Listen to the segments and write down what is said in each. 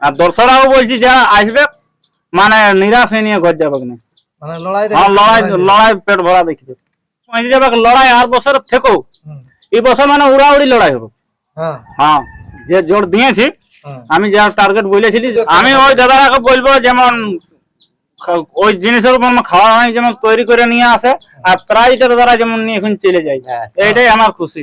আর দর্শকরাও বলছি যারা আসবে মানে নিরাশ হয়ে নিয়ে ঘর যাবে না মানে লড়াই হ্যাঁ লড়াই লড়াই পেট ভরা দেখবে পৌঁছে যাবে লড়াই আর বছর থেকেও এই বছর মানে উড়াউড়ি লড়াই হবে। হ্যাঁ। হ্যাঁ যে জোর দিয়েছি হ্যাঁ আমি যা টার্গেট বলেছিলি আমি ওই দাদাকে বলব যেমন ওই জিনিসের উপর খাওয়া হয় যেমন তৈরি করে নিয়ে আসে আর প্রাইজটা দাদারা যেমন নিয়ে এখন চলে যায়। এইটাই আমার খুশি।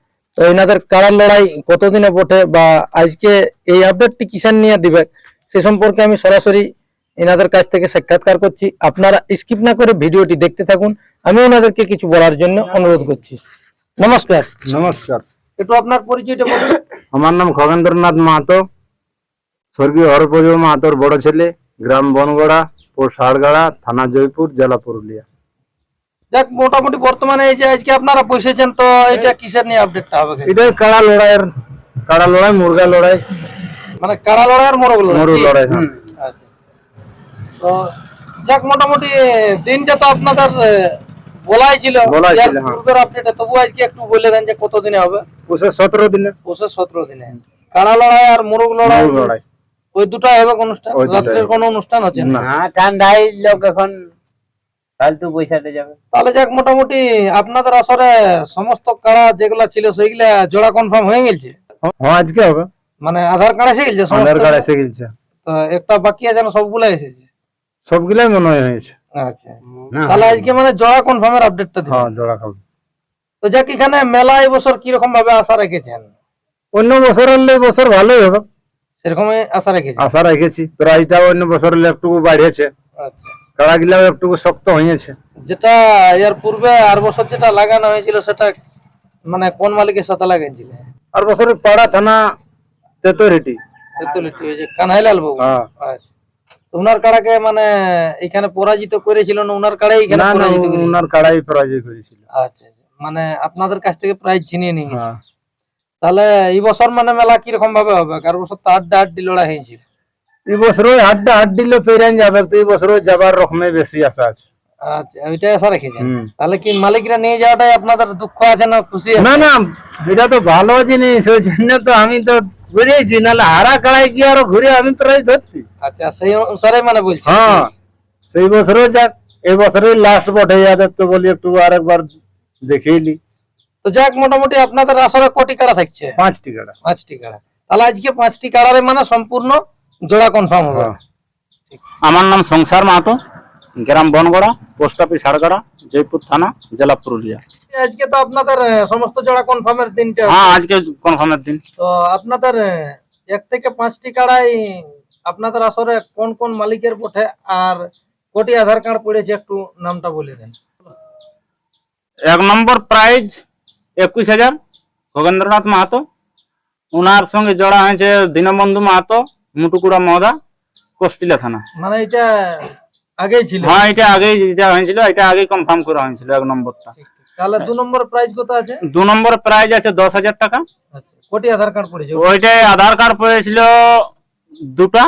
তো এনাদের কারার লড়াই কতদিনে বটে বা আজকে এই আপডেটটি কিষান নিয়ে দিবে সে সম্পর্কে আমি সরাসরি এনাদের কাছ থেকে সাক্ষাৎকার করছি। আপনারা স্কিপ না করে ভিডিওটি দেখতে থাকুন। আমি ওনাদেরকে কিছু বলার জন্য অনুরোধ করছি। নমস্কার। নমস্কার। একটু আপনার পরিচয়টা বলুন। আমার নাম খগেন্দ্রনাথ মাহাতো স্বর্গীয় হরপ্রজ মাহাতোর বড় ছেলে গ্রাম বনগড়া পোস্ট হাড়গাড়া থানা জয়পুর জেলা পুরুলিয়া। যাক মোটামুটি বর্তমানে এই যে আজকে আপনারা বসেছেন তো এটা কিসের নিয়ে আপডেটটা হবে এটাই কাড়া লড়াইয়ের কাড়া লড়াই মুরগা লড়াই। মানে কারা লড়াই আর মোরগ লড়াই? মরু কি? লড়াই হ্যাঁ। আচ্ছা। তো যাক মোটামুটি দিনটা তো আপনাদের বলাই ছিল। হ্যাঁ। পূর্বের আপডেটে তবু আজকে একটু বলে দেন যে কত দিনে হবে। পুষে সতেরো দিনে। পৌষে সতেরো দিনে। কাড়া লড়াই আর মোরগ লড়াই লড়াই। ওই দুটাই হবে অনুষ্ঠান? রাত্রের কোনো অনুষ্ঠান আছে না? না। ঠান্ডাই লোক এখন ফালতু পয়সাতে যাবে। তাহলে যাক মোটামুটি আপনাদের আসরে সমস্ত কাড়া যেগুলা ছিল সেইগুলা জোড়া কনফার্ম হয়ে গেছে। হ্যাঁ আজকে হবে। মানে আধার কার্ড এসে গেছে আধার কার্ড এসে গেছে। তো একটা বাকি আছে না সবগুলা এসেছে? সবগুলাই মনে হয় হয়েছে। আচ্ছা। তাহলে আজকে মানে জোড়া কনফার্মের আপডেটটা দিন। হ্যাঁ জোড়া খাবে তো যাক এখানে মেলা এই বছর কীরকম ভাবে আশা রেখেছেন? অন্য বছর হলে বছর ভালোই হবে। সেরকমই আশা রেখেছেন? আশা রেখেছি। প্রাইসটা অন্য বছর হলে একটু বাড়িয়েছে। আচ্ছা। গিলাও একটু শক্ত হয়েছে। যেটা এর পূর্বে আর বছর যেটা লাগানো হয়েছিল সেটা মানে কোন মালিকের সাথে লাগাইছিল? আর বছরের পাড়া থানা তেতরিটি তেতুলিটি ওই যে বাবু? হ্যাঁ। আচ্ছা। কাড়াকে মানে এখানে পরাজিত করেছিল না উনার কাড়াই এখানে পরাজিত করেছিল? উনার কাড়াই পরাজয় করেছিল আচ্ছা আচ্ছা। মানে আপনাদের কাছ থেকে প্রাইজ ছিনিয়ে নিয়ে হ্যাঁ। তাহলে এই বছর মানে মেলা কীরকম ভাবে হবে? কার বছর তো আড্ডা আড্ডি লড়াই হয়েছিল? এই বছর ওই হাড্ডা হাড্ডিলে পেরান যাবে তো এই বছর ওই যাবার রকমে বেশি আশা আছে। আচ্ছা ওইটাই আশা রেখেছেন তাহলে কি মালিকরা নিয়ে যাওয়াটাই আপনাদের দুঃখ আছে না খুশি না না এটা তো ভালো জিনিস ওই জন্য তো আমি তো ঘুরেছি নাহলে হারা কাড়াই কি আরও ঘুরে আমি প্রায় ধরছি। আচ্ছা সেই অনুসারে মানে বলছি। হ্যাঁ সেই বছরও যাক এই লাস্ট বটে যাদের তো বলি একটু দেখেইলি তো যাক মোটামুটি আপনাদের আসরে কোটি কাড়া থাকছে? পাঁচটি কাড়া। পাঁচটি কাড়া। তাহলে আজকে পাঁচটি কাড়ারে মানে সম্পূর্ণ জোড়া কনফার্ম হবে। হ্যাঁ। আমার নাম সংসার মাহাতো গ্রাম বনগড়া পোস্ট অফিস হাড়গড়া জয়পুর থানা জেলা পুরুলিয়া। আজকে তো আপনাদের সমস্ত জোড়া কনফার্মের দিনটা হ্যাঁ আজকে কনফার্মের দিন। তো আপনাদের এক থেকে পাঁচটি কাড়াই আপনাদের আসরে কোন কোন মালিকের বটে আর কোটি আধার কার্ড পড়েছে একটু নামটা বলে দেন। এক নম্বর প্রাইজ একুশ হাজার খগেন্দ্রনাথ মাহাতো। ওনার সঙ্গে জড়া হয়েছে দীনবন্ধু মাহাতো মুটুকুড়া মহদা কস্টিলা থানা। মানে এটা আগেই ছিল? হ্যাঁ এটা আগেই যা হয়েছিল এটা আগেই কনফার্ম করা হয়েছিল এক নম্বরটা। তাহলে দু নম্বর প্রাইজ কত আছে? দু নম্বর প্রাইজ আছে দশ হাজার টাকা। আচ্ছা কোটি আধার কার্ড পড়েছে। ওইটাই আধার কার্ড পড়েছিল দুটা।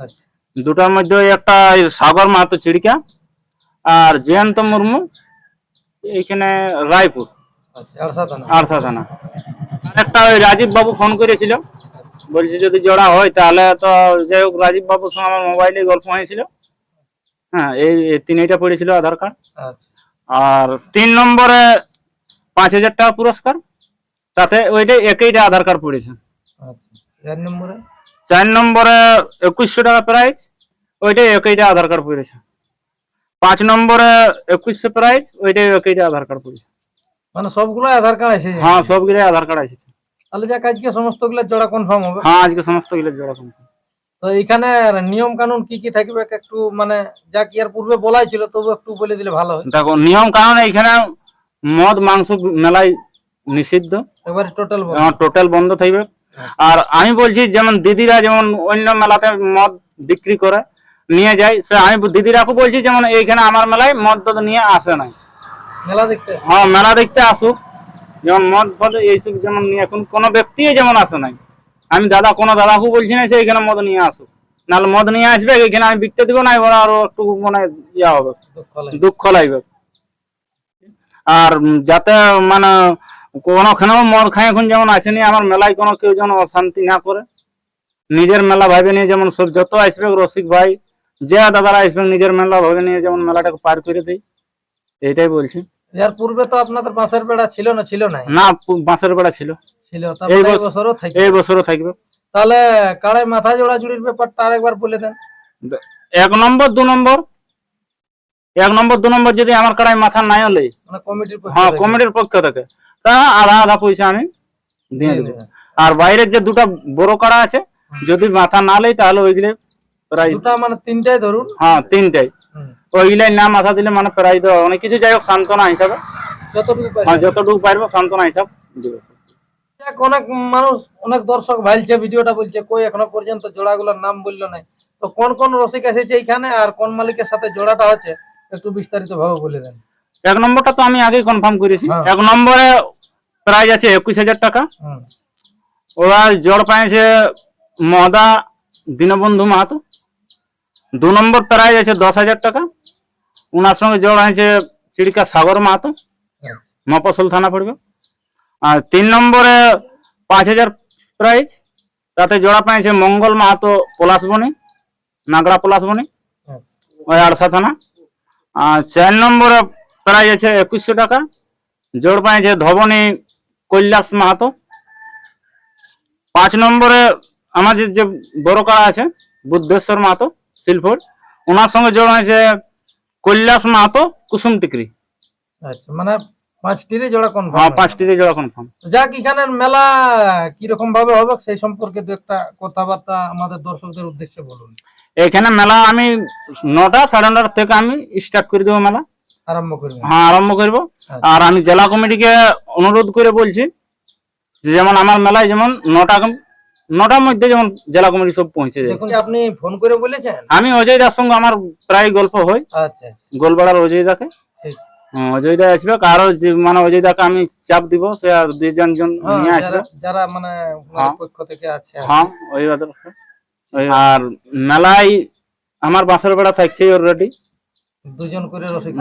আচ্ছা। দুটার মধ্যে একটা সাগর মাহাতো চিড়িকা আর জয়ন্ত মুর্মু এইখানে রায়পুর। আচ্ছা আর সাথে না আরসা থানা। একটা ওই রাজীব বাবু ফোন করেছিল। বলছে যদি জোড়া হয় তাহলে তো যাই হোক রাজীব বাবুর সঙ্গে আমার মোবাইলে গল্প হয়েছিল। হ্যাঁ এই তিনটা পড়েছিল আধার কার্ড। আচ্ছা। আর তিন নম্বরে পাঁচ হাজার টাকা পুরস্কার। তাতে ওইটা একইটা আধার কার্ড পড়েছে। আচ্ছা চার নম্বরে? চার নম্বরে একুশশো টাকা প্রাইজ ওইটাই একইটা আধার কার্ড পড়েছে। পাঁচ নম্বরে একুশশো প্রাইজ ওইটাই একইটা আধার কার্ড পড়েছে। মানে সবগুলো আধার কার্ড আছে হ্যাঁ সবগুলোই আধার কার্ড আছে তাহলে যাক আজকে সমস্তগুলো জোড়া কনফার্ম হবে। হ্যাঁ আজকে সমস্তগুলো জোড়া কমছে তো এখানে নিয়ম কানুন কি কি থাকবে একটু মানে যা কি এর পূর্বে বলাই ছিল তবু একটু বলে দিলে ভালো হয়। দেখো নিয়ম কানুন এখানে মদ মাংস মেলায় নিষিদ্ধ। এবারে টোটাল হ্যাঁ টোটাল বন্ধ থাকবে। আর আমি বলছি যেমন দিদিরা যেমন অন্য মেলাতে মদ বিক্রি করে নিয়ে যায় সে আমি দিদিরাকে বলছি যেমন এইখানে আমার মেলায় মদ নিয়ে আসে না মেলা দেখতে। হ্যাঁ মেলা দেখতে আসুক। যেমন মদ ফদ এইসব যেমন নিয়ে এখন কোনো ব্যক্তি যেমন আসে নাই। আমি দাদা কোনো দাদাকে বলছি না যে এখানে মদ নিয়ে আসুক নাহলে মদ নিয়ে আসবে এখানে আমি বিকতে দিব না এবার আরও একটু মানে ইয়া হবে দুঃখ লাগবে। আর যাতে মানে কোনোখানেও মদ খাই এখন যেমন আসেনি আমার মেলায় কোনো কেউ যেন অশান্তি না করে। নিজের মেলা ভাবে নিয়ে যেমন সব যত আসবে রসিক ভাই যে দাদারা আসবে নিজের মেলা ভাবে নিয়ে যেমন মেলাটাকে পার করে দেয় এইটাই বলছি। এর পূর্বে তো আপনাদের বাঁশের বেড়া ছিল না ছিল না না বাঁশের বেড়া ছিল। ছিল এই বছরও থাকে এই বছরও থাকবে। তাহলে কাড়াই মাথা জোড়া জুড়ির ব্যাপারটা আরেকবার বলে দেন। এক নম্বর দু নম্বর? এক নম্বর দু নম্বর যদি আমার কাড়াই মাথা নাই হলে? মানে কমিটির হ্যাঁ কমিটির পক্ষ থেকে। তা আধা আধা পয়সা আমি দিয়ে দেবো। আর বাইরের যে দুটো বড় কাড়া আছে যদি মাথা না লেই তাহলে ওইগুলো প্রায় দুটা মানে তিনটাই ধরুন। হ্যাঁ তিনটাই। হুম। ওইগুলাই না মাথা দিলে মানে প্রায় দেওয়া অনেক কিছু যাই হোক সান্ত্বনা হিসাবে। যতটুকু হ্যাঁ পারব সান্ত্বনা হিসাব দেবে। অনেক মানুষ অনেক দর্শক ভাইলছে ভিডিওটা বলছে কই এখনও পর্যন্ত জোড়াগুলোর নাম বলল নাই। তো কোন কোন রসিক এসেছে এইখানে আর কোন মালিকের সাথে জোড়াটা হচ্ছে একটু বিস্তারিত ভাবে বলে দেন। এক নম্বরটা তো আমি আগেই কনফার্ম করেছি। হ্যাঁ। এক নম্বরে প্রাইজ আছে একুশ হাজার টাকা। ওরা জোর পাইছে মদা দীনবন্ধু মাহাতো। দু নম্বর প্রাইজ আছে দশ হাজার টাকা ওনার সঙ্গে জোর আছে চিড়িকা সাগর মাহাতো হ্যাঁ। মফসল থানা পড়বে আর তিন নম্বরে পাঁচ হাজার প্রাইজ তাতে জোড়া পাইছে মঙ্গল মাহাতো পলাশবনি নাগরা পলাশবনি হ্যাঁ। ওই আড়সা থানা আর চার নম্বরে প্রাইজ আছে একুশশো টাকা জোর পাইছে ধবনী কৈলাস মাহাতো পাঁচ নম্বরে আমাদের যে বড় কাড়া আছে বুদ্ধেশ্বর মাহাতো শিলপুর। ওনার সঙ্গে জোড় হয়েছে কৈলাস মাহাতো কুসুম টিকরি। আচ্ছা মানে পাঁচটিরই জোড়া হ্যাঁ জোড়া কনফার্ম যাক এখানের মেলা ভাবে হবে সেই সম্পর্কে দু একটা কথাবার্তা আমাদের দর্শকদের উদ্দেশ্যে বলুন। এখানে মেলা আমি নটা সাড়ে নটার থেকে আমি স্টার্ট করে দেবো মেলা। আরম্ভ হ্যাঁ আরম্ভ করব। আর আমি জেলা কমিটিকে অনুরোধ করে বলছি যে যেমন আমার মেলায় যেমন নটা নটার মধ্যে যেমন জেলা কমিটি সব পৌঁছে যায়। আপনি ফোন করে বলেছেন? আমি অজয় দার সঙ্গে আমার প্রায় গল্প হয়। আচ্ছা গোলপাড়ার অজয় দাকে। অজয় দা আসবে। কারও মানে অজয় দাকে আমি চাপ দিব সে আর দুইজন জন হ্যাঁ, নিয়ে আসবে। যারা মানে হ্যাঁ। পক্ষ থেকে আছে হ্যাঁ ওই আর মেলায় আমার বাসের বেড়া থাকছে অলরেডি দুজন করে রসিক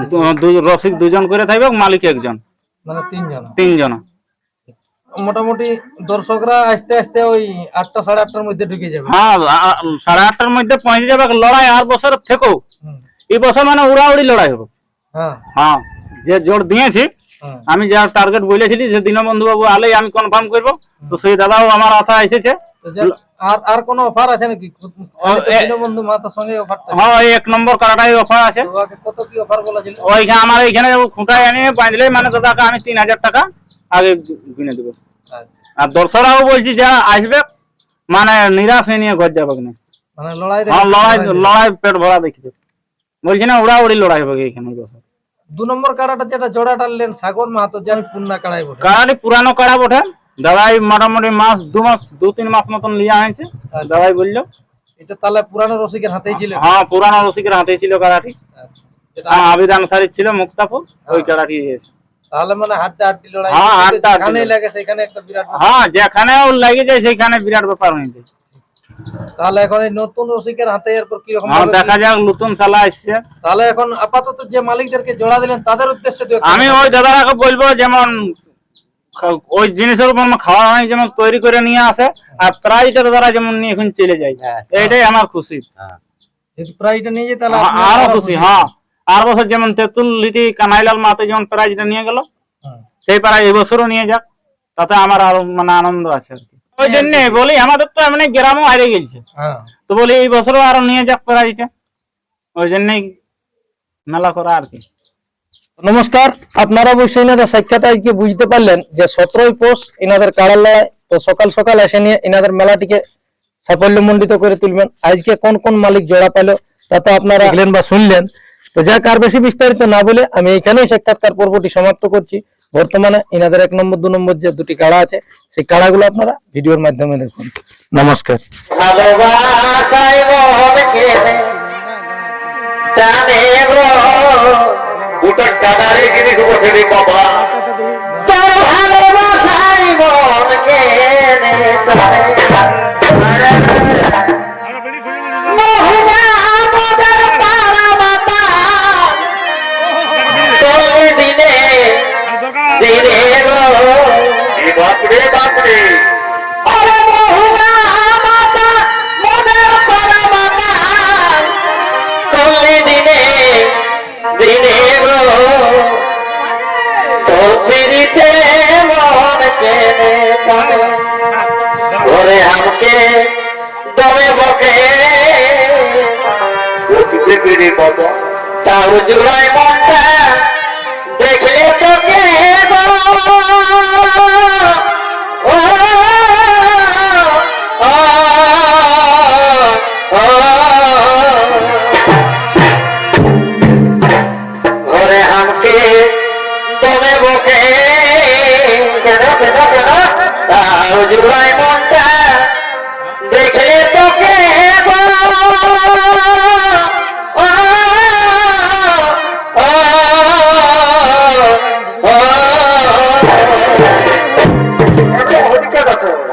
রসিক দুজন করে থাকবে মালিক একজন। মানে তিনজন। তিনজন। মোটামুটি দর্শকরা আসতে আসতে ওই আটটা সাড়ে আটটার মধ্যে ঢুকে যাবে। হ্যাঁ সাড়ে আটটার মধ্যে পৌঁছে যাবে। লড়াই আর বছর থেকেও। এই বছর মানে উড়াউড়ি লড়াই হবে। হ্যাঁ। হ্যাঁ যে জোর দিয়েছি আমি যা টার্গেট বলেছিলি যে দীনবন্ধু বাবু আলেই আমি কনফার্ম করব। তো সেই দাদাও আমার আশা এসেছে। আর আর কোনো অফার আছে নাকি? মাতার সঙ্গে হ্যাঁ এক নম্বর কারাটাই অফার আছে। কত কি অফার ওইখানে আমার এইখানে খুঁটায় এনে বাঁধলে মানে দাদাকে আমি তিন হাজার টাকা। আগে কিনে দেবো। আচ্ছা, আর দর্শকরাও বলছি যারা আসবে মানে নিরাশ হয়ে নিয়ে ঘর যাবে না মানে লড়াই হ্যাঁ লড়াই লড়াই পেট ভরা দেখিছে বলছি না উড়াউড়ি লড়াই হবে এখানে দু নম্বর কাড়াটা যেটা জোড়া টানলেন সাগর মাহাতো যে আমি পূর্ণা কাড়াই বটে। কাড়াটি পুরানো কাড়া বটে। দাদাই মোটামুটি মাস দু মাস দু তিন মাস মতন লিয়া হয়েছে দাদাই বলল। এটা তাহলে পুরানো রসিকের হাতেই ছিল? হ্যাঁ পুরানো রসিকের হাতে ছিল কাড়াটি। আচ্ছা, হ্যাঁ সারি ছিল মুক্তাপুর ওই কাড়াটি এসে। তাহলে মানে হাড্ডা হাড্ডি লড়াই হ্যাঁ, হাড্ডা হাড্ডি লাগে সেখানে একটা বিরাট হ্যাঁ যেখানে লাগে যায় সেখানে বিরাট ব্যাপার হয়েছে তাহলে এখন এই নতুন রসিকের হাতে এরপর কীরকম হ্যাঁ দেখা যাক নতুন সালা আসছে। তাহলে এখন আপাতত যে মালিকদেরকে জোড়া দিলেন তাদের উদ্দেশ্যে আমি ওই দাদারাকে বলব যেমন ওই জিনিসের উপর খাওয়া হয় যেমন তৈরি করে নিয়ে আসে আর প্রাইজটা দাদারা যেমন নিয়ে এখন চলে যায়। এটাই আমার খুশি। প্রাইজটা নিয়ে যায় তাহলে হ্যাঁ, আপনি আরও আরও খুশি। হ্যাঁ। আর বছর যেমন তেঁতুল লিটি কানাইলাল মাতে যেমন প্রাইজটা নিয়ে গেল হুম। সেই প্রাইজ এবছরও নিয়ে যাক তাতে আমার আরও মানে আনন্দ আছে আর কি। ওই জন্য বলি আমাদের তো এমনি গ্রামও হারিয়ে গেছে। হ্যাঁ। তো বলি এই বছরও আরও নিয়ে যাক প্রাইজটা ওই জন্যই মেলা করা আর কি। নমস্কার আপনারা অবশ্যই ইনাদের সাক্ষাৎ আজকে বুঝতে পারলেন যে সতেরোই পোষ এনাদের কাড়ার লড়াই তো সকাল সকাল এসে নিয়ে এনাদের মেলাটিকে সাফল্যমণ্ডিত করে তুলবেন। আজকে কোন কোন মালিক জোড়া পেল তা তো আপনারা দেখলেন বা শুনলেন তো যাক, আর বেশি বিস্তারিত না বলে আমি এখানেই সাক্ষাৎকার পর্বটি সমাপ্ত করছি। বর্তমানে ইনাদের এক নম্বর, দু নম্বর যে দুটি কাড়া আছে, সেই কাড়াগুলো আপনারা ভিডিওর মাধ্যমে দেখুন। নমস্কার। বাপরে। বাপরে দিনে দিনে গো মন কেনে ওরে আমাকে দমে বকে। উঠতে পিড়ি তাও জুড়াই মনটা দেখলে Dạ, dạ, dạ, ừ, đó về đó về đó đạo Giê-la-môn